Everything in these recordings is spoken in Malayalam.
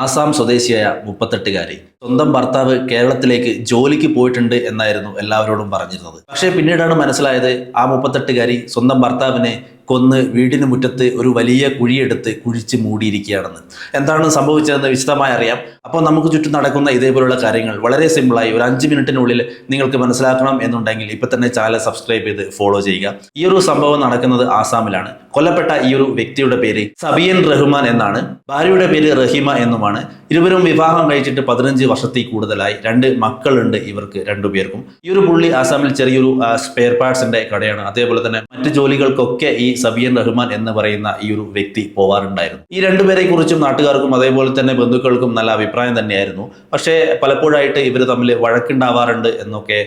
ആസാം സ്വദേശിയായ മുപ്പത്തെട്ടുകാരി. സ്വന്തം ഭർത്താവ് കേരളത്തിലേക്ക് ജോലിക്ക് പോയിട്ടുണ്ട് എന്നായിരുന്നു എല്ലാവരോടും പറഞ്ഞിരുന്നത്. പക്ഷേ പിന്നീടാണ് മനസ്സിലായത് ആ മുപ്പത്തെട്ടുകാരി സ്വന്തം ഭർത്താവിനെ കൊന്ന് വീടിന് മുറ്റത്ത് ഒരു വലിയ കുഴിയെടുത്ത് കുഴിച്ച് മൂടിയിരിക്കുകയാണെന്ന്. എന്താണ് സംഭവിച്ചതെന്ന് വിശദമായി അറിയാം. അപ്പോൾ നമുക്ക് ചുറ്റും നടക്കുന്ന ഇതേപോലുള്ള കാര്യങ്ങൾ വളരെ സിമ്പിളായി ഒരു അഞ്ച് മിനിറ്റിനുള്ളിൽ നിങ്ങൾക്ക് മനസ്സിലാക്കണം എന്നുണ്ടെങ്കിൽ ഇപ്പം തന്നെ ചാനൽ സബ്സ്ക്രൈബ് ചെയ്ത് ഫോളോ ചെയ്യുക. ഈ ഒരു സംഭവം നടക്കുന്നത് ആസാമിലാണ്. കൊല്ലപ്പെട്ട ഈ ഒരു വ്യക്തിയുടെ പേര് സബിയൻ റഹ്മാൻ എന്നാണ്. ഭാര്യയുടെ പേര് റഹീമ എന്നുമാണ്. ഇരുവരും വിവാഹം കഴിച്ചിട്ട് പതിനഞ്ച് വർഷത്തിൽ കൂടുതലായി. രണ്ട് മക്കളുണ്ട് ഇവർക്ക് രണ്ടുപേർക്കും. ഈ ഒരു പുള്ളി ആസാമിൽ ചെറിയൊരു സ്പെയർ പാർട്സിന്റെ കടയാണ്. അതേപോലെ തന്നെ മറ്റ് ജോലികൾക്കൊക്കെ ഈ സബിയൻ റഹ്മാൻ എന്ന് പറയുന്ന ഈ ഒരു വ്യക്തി പോവാറുണ്ടായിരുന്നു. ഈ രണ്ടുപേരെ കുറിച്ചും നാട്ടുകാർക്കും അതേപോലെ തന്നെ ബന്ധുക്കൾക്കും നല്ല അഭിപ്രായം തന്നെയായിരുന്നു. പക്ഷേ പലപ്പോഴായിട്ട് ഇവർ തമ്മിൽ വഴക്കുണ്ടാവാറുണ്ട് എന്നൊക്കെ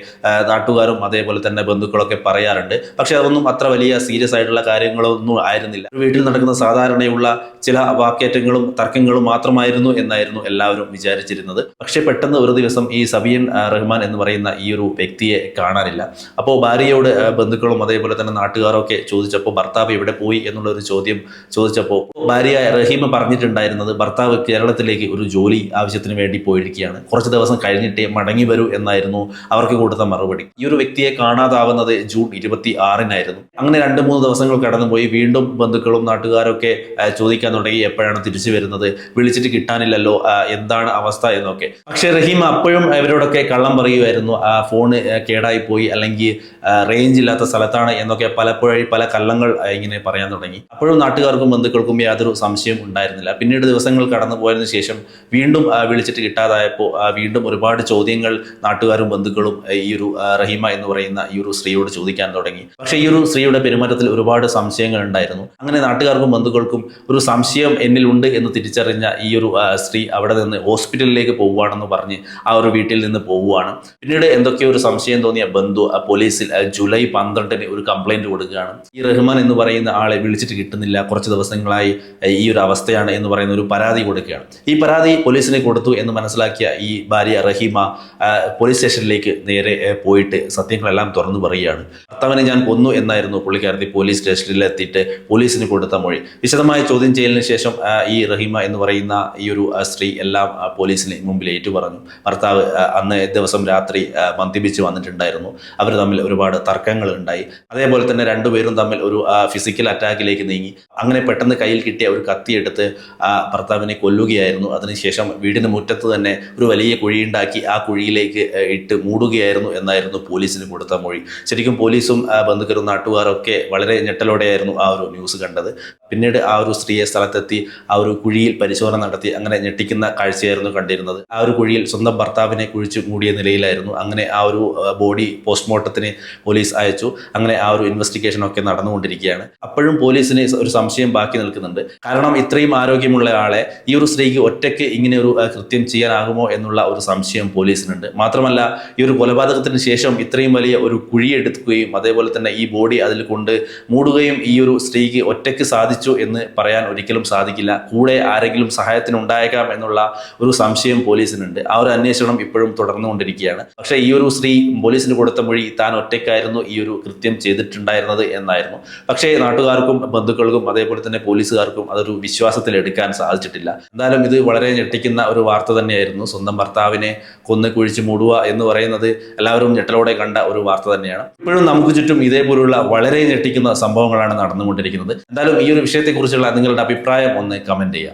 നാട്ടുകാരും അതേപോലെ തന്നെ ബന്ധുക്കളൊക്കെ പറയാറുണ്ട്. പക്ഷെ അതൊന്നും അത്ര വലിയ സീരിയസ് ആയിട്ടുള്ള കാര്യങ്ങളൊന്നും ആയിരുന്നില്ല. ഒരു വീട്ടിൽ നടക്കുന്ന സാധാരണയുള്ള ചില വാക്കേറ്റങ്ങളും തർക്കങ്ങളും മാത്രമായിരുന്നു എന്നായിരുന്നു എല്ലാവരും വിചാരിച്ചിരുന്നത്. പക്ഷെ പെട്ടെന്ന് ഒരു ദിവസം ഈ സബിയൻ റഹ്മാൻ എന്ന് പറയുന്ന ഈ ഒരു വ്യക്തിയെ കാണാനില്ല. അപ്പോൾ ഭാര്യയോട് ബന്ധുക്കളും അതേപോലെ തന്നെ നാട്ടുകാരൊക്കെ ചോദിച്ചപ്പോൾ ഭർത്താവ് എവിടെ പോയി? എന്നുള്ള ഒരു ചോദ്യം ചോദിച്ചപ്പോൾ ഭാര്യ റഹീമ പറഞ്ഞിട്ടുണ്ടായിരുന്നത് ഭർത്താവ് കേരളത്തിലേക്ക് ഒരു ജോലി ആവശ്യത്തിന് വേണ്ടി പോയിരിക്കുകയാണ്. കുറച്ച് ദിവസം കഴിഞ്ഞിട്ടേ മടങ്ങി വരൂ എന്നായിരുന്നു അവർക്ക് കൊടുത്ത മറുപടി. ഈ ഒരു വ്യക്തിയെ കാണാതാവുന്നത് ജൂൺ ഇരുപത്തി ആറിനായിരുന്നു അങ്ങനെ രണ്ട് മൂന്ന് ദിവസങ്ങൾ കടന്നുപോയി. വീണ്ടും ബന്ധുക്കളും നാട്ടുകാരൊക്കെ ചോദിക്കാൻ തുടങ്ങി എപ്പോഴാണ് തിരിച്ചു വരുന്നത്? വിളിച്ചിട്ട് കിട്ടാനില്ലല്ലോ എന്താണ് അവസ്ഥ എന്നൊക്കെ. പക്ഷേ റഹീം അപ്പോഴും ഇവരോടൊക്കെ കള്ളം പറയുമായിരുന്നു ഫോണ് കേടായി പോയി അല്ലെങ്കിൽ റേഞ്ച് ഇല്ലാത്ത സ്ഥലത്താണ് എന്നൊക്കെ പലപ്പോഴും പല കള്ളങ്ങൾ ഇങ്ങനെ പറയാൻ തുടങ്ങി. അപ്പോഴും നാട്ടുകാർക്കും ബന്ധുക്കൾക്കും യാതൊരു സംശയം ഉണ്ടായിരുന്നില്ല. പിന്നീട് ദിവസങ്ങൾ കടന്നു പോയതിനു ശേഷം വീണ്ടും വിളിച്ചിട്ട് കിട്ടാതായപ്പോൾ വീണ്ടും ഒരുപാട് ചോദ്യങ്ങൾ നാട്ടുകാരും ബന്ധുക്കളും ഈ ഒരു റഹീമ എന്ന് പറയുന്ന ഈ ഒരു സ്ത്രീയോട് ചോദിക്കാൻ തുടങ്ങി. പക്ഷേ ഈ ഒരു സ്ത്രീയുടെ പെരുമാറ്റത്തിൽ ഒരുപാട് സംശയങ്ങൾ ഉണ്ടായിരുന്നു. അങ്ങനെ നാട്ടുകാർക്കും ബന്ധുക്കൾക്കും ഒരു സംശയം എന്നിലുണ്ട് എന്ന് തിരിച്ചറിഞ്ഞ ഈ ഒരു സ്ത്രീ അവിടെ നിന്ന് ഹോസ്പിറ്റലിലേക്ക് പോവുകയാണെന്ന് പറഞ്ഞ് ആ ഒരു വീട്ടിൽ നിന്ന് പോവുകയാണ്. പിന്നീട് എന്തൊക്കെയോ ഒരു സംശയം തോന്നിയ ബന്ധു പോലീസിൽ ജൂലൈ പന്ത്രണ്ടിന് ഒരു കംപ്ലൈന്റ് കൊടുക്കുകയാണ്. ഈ റഹ്മാൻ എന്ന് പറയുന്ന ആളെ വിളിച്ചിട്ട് കിട്ടുന്നില്ല. കുറച്ച് ദിവസങ്ങളായി ഈ ഒരു അവസ്ഥയാണ് എന്ന് പറയുന്ന ഒരു പരാതി കൊടുക്കുകയാണ്. ഈ പരാതി പോലീസിനെ കൊടുത്തു എന്ന് മനസ്സിലാക്കിയ ഈ ഭാര്യ റഹീമ പോലീസ് സ്റ്റേഷനിലേക്ക് നേരെ പോയിട്ട് സത്യങ്ങളെല്ലാം തുറന്നു പറയുകയാണ്. ഭർത്താവിനെ ഞാൻ കൊന്നു എന്നായിരുന്നു പുള്ളിക്കാരത്തി പോലീസ് സ്റ്റേഷനിൽ എത്തിയിട്ട് പോലീസിന് കൊടുത്ത മൊഴി. വിശദമായ ചോദ്യം ചെയ്യലിന് ശേഷം ഈ റഹീമ എന്ന് പറയുന്ന ഈ ഒരു സ്ത്രീ എല്ലാം പോലീസിന് മുമ്പിൽ ഏറ്റു പറഞ്ഞു ഭർത്താവ് അന്ന് ദിവസം രാത്രി മദ്യപിച്ച് വന്നിട്ടുണ്ടായിരുന്നു. അവർ തമ്മിൽ ഒരുപാട് തർക്കങ്ങൾ ഉണ്ടായി. അതേപോലെ തന്നെ രണ്ടുപേരും തമ്മിൽ ഒരു ഫിസിക്കൽ അറ്റാക്കിലേക്ക് നീങ്ങി. അങ്ങനെ പെട്ടെന്ന് കയ്യിൽ കിട്ടിയ ഒരു കത്തിയെടുത്ത് ഭർത്താവിനെ കൊല്ലുകയായിരുന്നു. അതിനുശേഷം വീടിന് മുറ്റത്ത് തന്നെ ഒരു വലിയ കുഴിയുണ്ടാക്കി ആ കുഴിയിലേക്ക് ഇട്ട് മൂടുകയായിരുന്നു എന്നായിരുന്നു പോലീസിന് കൊടുത്ത മൊഴി. ശരിക്കും പോലീസും ആ, ബന്ധുക്കരും നാട്ടുകാരൊക്കെ വളരെ ഞെട്ടലോടെയായിരുന്നു ആ ഒരു ന്യൂസ് കണ്ടത്. പിന്നീട് ആ ഒരു സ്ത്രീയെ സ്ഥലത്തെത്തി ആ ഒരു കുഴിയിൽ പരിശോധന നടത്തി അങ്ങനെ ഞെട്ടിക്കുന്ന കാഴ്ചയായിരുന്നു കണ്ടിരുന്നത്. ആ ഒരു കുഴിയിൽ സ്വന്തം ഭർത്താവിനെ കുഴിച്ചു മൂടിയ നിലയിലായിരുന്നു. അങ്ങനെ ആ ഒരു ബോഡി പോസ്റ്റ്മോർട്ടത്തിന് പോലീസ് അയച്ചു. അങ്ങനെ ആ ഒരു ഇൻവെസ്റ്റിഗേഷൻ ഒക്കെ നടന്നുകൊണ്ടിരിക്കുകയാണ്. അപ്പോഴും പോലീസിന് ഒരു സംശയം ബാക്കി നിൽക്കുന്നുണ്ട്. കാരണം ഇത്രയും ആരോഗ്യമുള്ള ആളെ ഈ ഒരു സ്ത്രീക്ക് ഒറ്റയ്ക്ക് ഇങ്ങനെ ഒരു കൃത്യം ചെയ്യാനാകുമോ എന്നുള്ള ഒരു സംശയം പോലീസിനുണ്ട്. മാത്രമല്ല ഈ ഒരു കൊലപാതകത്തിന് ശേഷം ഇത്രയും വലിയ ഒരു കുഴി എടുക്കുകയും അതേപോലെ തന്നെ ഈ ബോഡി അതിൽ കൊണ്ട് മൂടുകയും ഈ ഒരു സ്ത്രീക്ക് ഒറ്റയ്ക്ക് സാധിച്ചു എന്ന് പറയാൻ ഒരിക്കലും സാധിക്കില്ല. കൂടെ ആരെങ്കിലും സഹായത്തിന് ഉണ്ടായേക്കാം എന്നുള്ള ഒരു സംശയം പോലീസിനുണ്ട്. ആ ഒരു അന്വേഷണം ഇപ്പോഴും തുടർന്നുകൊണ്ടിരിക്കുകയാണ്. പക്ഷേ ഈ ഒരു സ്ത്രീ പോലീസിന് കൊടുത്ത മൊഴി താൻ ഒറ്റയ്ക്കായിരുന്നു ഈ ഒരു കൃത്യം ചെയ്തിട്ടുണ്ടായിരുന്നത് എന്നായിരുന്നു. പക്ഷേ നാട്ടുകാർക്കും ബന്ധുക്കൾക്കും അതേപോലെ തന്നെ പോലീസുകാർക്കും അതൊരു വിശ്വാസത്തിൽ എടുക്കാൻ സാധിച്ചിട്ടില്ല. എന്തായാലും ഇത് വളരെ ഞെട്ടിക്കുന്ന ഒരു വാർത്ത തന്നെയായിരുന്നു. സ്വന്തം ഭർത്താവിനെ കൊന്ന് കുഴിച്ച് മൂടുക എന്ന് പറയുന്നത് എല്ലാവരും ഞെട്ടലോടെ കണ്ട ഒരു വാർത്ത തന്നെയാണ്. ഇപ്പോഴും നമുക്ക് ചുറ്റും ഇതേപോലുള്ള വളരെ ഞെട്ടിക്കുന്ന സംഭവങ്ങളാണ് നടന്നുകൊണ്ടിരിക്കുന്നത്. എന്തായാലും ഈ ഒരു വിഷയത്തെക്കുറിച്ചുള്ള നിങ്ങളുടെ അഭിപ്രായം ഒന്ന് കമന്റ് ചെയ്യാം.